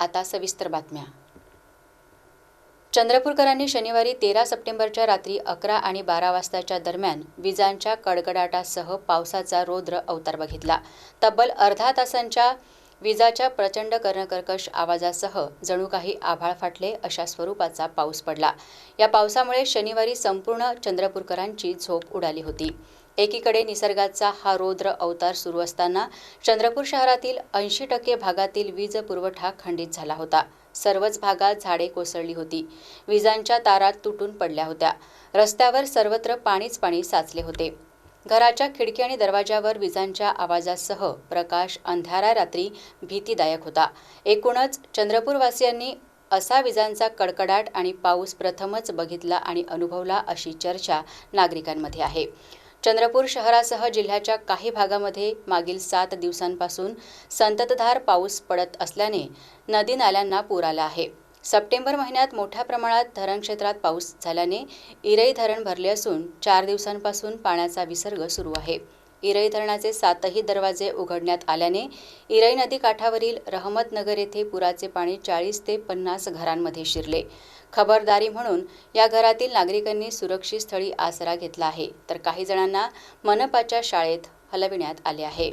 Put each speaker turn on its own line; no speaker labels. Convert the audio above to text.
आता सविस्तर बातम्या. चंद्रपूरकरांनी शनिवारी तेरा सप्टेंबरच्या रात्री अकरा आणि बारा वाजताच्या दरम्यान विजांच्या कडकडाटासह पावसाचा रौद्र अवतार बघितला. तब्बल अर्धा तासांच्या विजाच्या प्रचंड कर्णकर्कश आवाजासह जणू काही आभाळ फाटले अशा स्वरूपाचा पाऊस पडला. या पावसामुळे शनिवारी संपूर्ण चंद्रपूरकरांची झोप उडाली होती. एकीकडे निसर्गाचा हा रौद्र अवतार सुरू असताना चंद्रपूर शहरातील ऐंशी टक्के भागातील वीज पुरवठा खंडित झाला होता. सर्वच भागात झाडे कोसळली होती. विजांच्या तारा तुटून पडल्या होत्या. रस्त्यावर सर्वत्र पाणीच पाणी साचले होते. घराच्या खिडकी आणि दरवाजावर विजांच्या आवाजासह प्रकाश अंधारा रात्री भीतीदायक होता. एकूणच चंद्रपूरवासियांनी असा विजांचा कडकडाट आणि पाऊस प्रथमच बघितला आणि अनुभवला अशी चर्चा नागरिकांमध्ये आहे. चंद्रपूर शहरासह जिल्ह्याच्या काही भागामध्ये मागील सात दिवसांपासून संततधार पाऊस पडत असल्याने नदी नाल्यांना पूर आला आहे. सप्टेंबर महिन्यात मोठ्या प्रमाणात धरणक्षेत्रात पाऊस झाल्याने इरई धरण भरले असून चार दिवसांपासून पाण्याचा विसर्ग सुरू आहे. इरई धरणाचे सातही दरवाजे उघडण्यात आल्याने इरई नदी काठावरील रहमतनगर येथे पुराचे पाणी चाळीस ते पन्नास घरांमध्ये शिरले. खबरदारी म्हणून या घरातील नागरिकांनी सुरक्षित स्थळी आसरा घेतला आहे. तर काही जणांना मनपाच्या शाळेत हलविण्यात आले आहे.